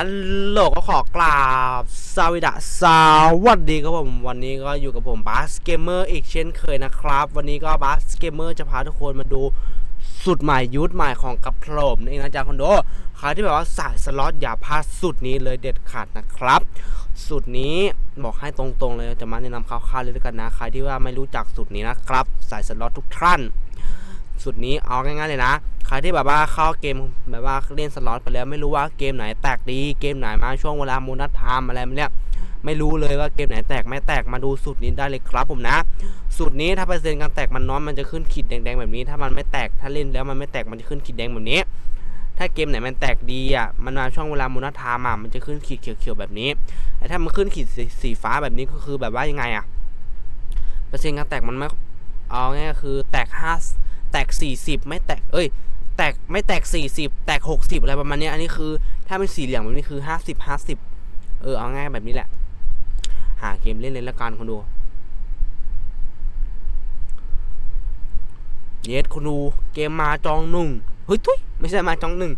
ฮัลโหลก็ขอกราบสวัสดีสวัสดีครับผมวันนี้ก็อยู่กับผมบาสเกมเมอร์อีกเช่นเคยนะครับ วันนี้ก็บาสเกมเมอร์จะพาทุกคนมาดูสุดใหม่ยุทธใหม่ของกับโผล่นี่เองนะจ๊ะคอนโดใครที่แบบว่าสายสล็อตอย่าพลาดสุดนี้เลยเด็ดขาดนะครับสุดนี้บอกให้ตรงๆเลยจะมาแนะนำคร่าวๆเลยแล้วกันนะ ใครที่ว่าไม่รู้จักสุดนี้นะครับ สายสล็อตทุกท่าน สุดนี้เอาง่ายๆเลยนะ ใครที่แบบว่าเข้าเกมแบบว่าเล่นสล็อตไปแล้วไม่รู้ว่าเกมไหนแตกดีเกมไหนมาช่วงเวลาโมนัสไทม์อะไรแบบเนี้ยไม่รู้เลยว่าเกมไหนแตกไม่แตกมาดูสูตรนี้ได้เลยครับผมนะสูตรนี้ถ้าเปอร์เซ็นต์การแตกมันน้อยมันจะขึ้นขีดแดงๆแบบนี้ ถ้ามันไม่แตกถ้าเล่นแล้วมันไม่แตกมันจะขึ้นขีดแดงแบบนี้ ถ้าเกมไหนมันแตกดีอะมันมาช่วงเวลาโมนัสไทม์อะมันจะขึ้นขีดเขียวๆแบบนี้แต่ถ้ามันขึ้นขีดสีฟ้าแบบนี้ก็คือแบบว่ายังไงอะเปอร์เซ็นต์การแตกมันไม่เอาง่ายคือแตกห ตกสี่สิบไม่แตก เอ้ย แตกไม่แตก 40 แตก 60 อะไรประมาณนี้ อันนี้คือ ถ้าเป็นสีเหลืองแบบนี้คือ 50 50 เออ เอาง่ายแบบนี้แหละ หาเกมเล่นเลยละกันคุณดู เยสคุณดู เกมมาจองหนึ่ง เฮ้ยทุยไม่ใช่มาจองหนึ่ง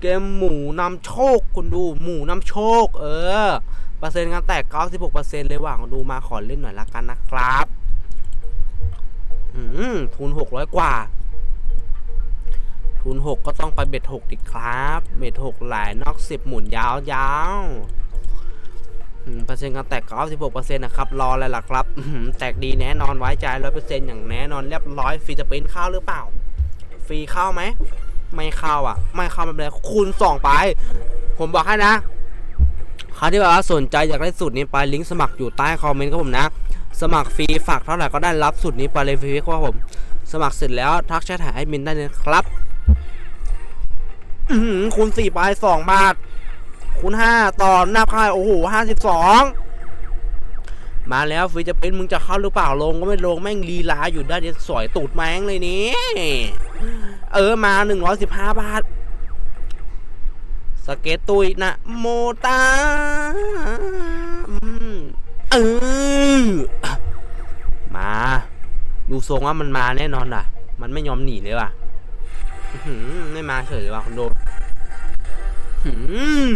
เกมหมูนำโชคคุณดู หมูนำโชค เออ เปอร์เซ็นต์การแตก 96%เลยว่ะคุณดูมาขอเล่นหน่อยละกันนะครับ มทุน600กว่า ทุนหกก็ต้องไปเบ็ดหกดิครับเบ็ดหกหลายนอกสิบหมุนยาวยาวเปอร์เซ็นต์การแตกเก้าสิบหกเปอร์เซ็นต์นะครับ รออะไรล่ะครับแตกดีแน่นอนไว้ใจร้อยเปอร์เซ็นต์อย่างแน่นอนเรียบร้อยฟรีจะเป็นข้าวหรือเปล่า ฟรีเข้าไหม ไม่เข้าอะ ไม่เข้าไม่เป็นไรคูณสองไป ผมบอกให้นะใครที่แบบว่าสนใจอยากได้สูตรนี้ไปลิงก์สมัครอยู่ใต้คอมเมนต์ครับผมนะ สมัครฟรีฝากเท่าไหร่ก็ได้รับสูตรนี้ไปเลยฟรีครับผม สมัครเสร็จแล้วทักแชทหาแอดมินได้เลยครับคูณสี่ไปสองบาทคูณห้าต่อหน้าค่ายโอ้โหห้าสิบสองมาแล้วฟรีจะเป็นมึงจะเข้าหรือเปล่าลงก็ไม่ลงแม่งลีลาอยู่ได้เดี๋ยวสอยตูดแมงเลยนี่เออมาหนึ่งร้อยสิบห้าบาท สเก็ตตุยนะโมตา ทรงว่ามันมาแน่นอนอะ มันไม่ยอมหนีเลยว่ะไม่มาเฉยว่ะคอนโดหืม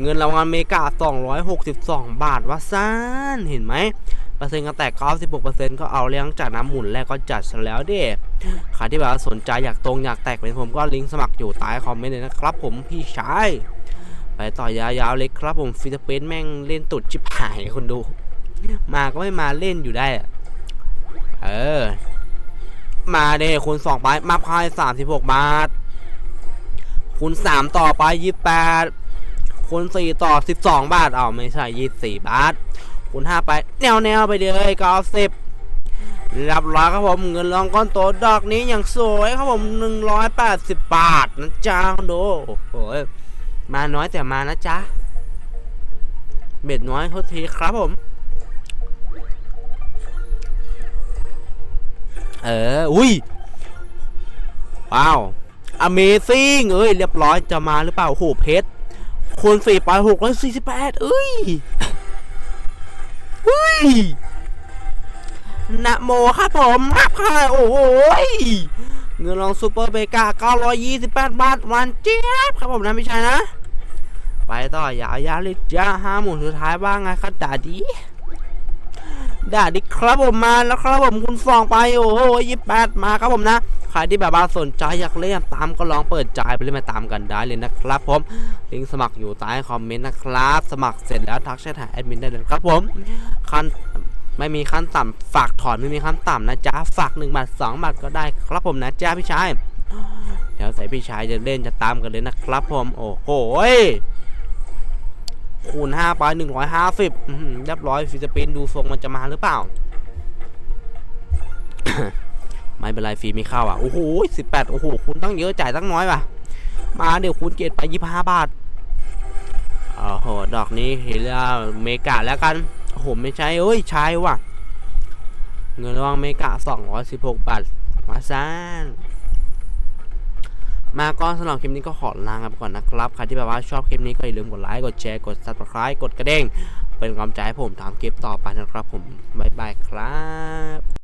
เงินรางวัลเมกา 262 บาทว่าซ่านเห็นไหมเปอร์เซ็นต์ก็แตก96%ก็เอาเรื่องจากน้ำหมุนแรกก็จัดซะแล้วเด้ใครที่แบบสนใจอยากตรงอยากแตกเป็นผมก็ลิงก์สมัครอยู่ใต้คอมเมนต์เลยนะครับผมพี่ชาย ไปต่อยาวๆเลยครับผมฟิลิปปินแม่งเล่นตุดชิบหายคนดู มาก็ไม่มาเล่นอยู่ได้อะ เออ มาเด้คูณสองไป มาพายสามสิบหกบาท คูณสามต่อไปยี่แปดคูณสี่ต่อสิบสองบาทเอาไม่ใช่ยี่สี่บาท คูณห้าไป แนวแนวไปเลยเก้าสิบรับร้อยครับผมเงินรองก้อนโตดอกนี้อย่างสวยครับผมหนึ่งร้อยแปดสิบบาทนะจ๊ะดูโอ้โหมาน้อยแต่มานะจ๊ะเบ็ดน้อยโทษทีครับผม เออ อุ้ย ว้าว Amazing เอ้ย เรียบร้อยจะมาหรือเปล่าโหเพชรคูณสี่ไปหกร้อยสี่สิบแปดเอ้ยเฮ้ยนะโมครับผมครับค่ะ โอ้ย เงินรองซูเปอร์เบกา928 บาท วันเจี๊ยบครับผมนะพี่ชายนะ ไปต่อยาวๆเลยจ้าห้าหมุนสุดท้ายบ้างไงครับด่าดี ได่าดิครับผมมาแล้วครับผมคุณฟองไปโอ้โหยี่แปดมาครับผมนะใครที่แบบว่าสนใจอยากเล่นตามก็ลองเปิดใจไปเล่นมาตามกันได้เลยนะครับผมลิงก์สมัครอยู่ใต้คอมเมนต์นะครับ สมัครเสร็จแล้วทักแชทหาแอดมินได้เลยครับผมขั้นไม่มีขั้นต่ำฝากถอนไม่มีขั้นต่ำนะจ๊ะฝากหนึ่งบาทสองบาทก็ได้ครับผมนะจ๊ะพี่ชายเดี๋ยวใส่พี่ชายจะเล่นจะตามกันเลยนะครับผมโอ้โห คูณ5ไป 150อื้อหือเรียบร้อยฟิสปินดูทรงมันจะมาหรือเปล่า ไม่เป็นไรฟรีไม่เข้าอะ โอ้โห18 โอ้โห คุณตั้งเยอะจ่ายตั้งน้อยว่ะ มาเดี๋ยวคุณเกตไป 25 บาทโอ้โห ดอกนี้เห็นแล้วเมกาแล้วกัน โอ้โห ไม่ใช่เอ้ย ใช่ว่ะ เงินรางวัลเมกา216 บาทมาซ่าน มาก็สำหรับคลิปนี้ก็ขอลาไปก่อนนะครับ ใครที่แบบว่าชอบคลิปนี้ก็อย่าลืมกดไลค์ กดแชร์ กด subscribe กดกระเด้ง เป็นกำลังใจให้ผมทำคลิปต่อไปนะครับผม บ๊ายบายครับ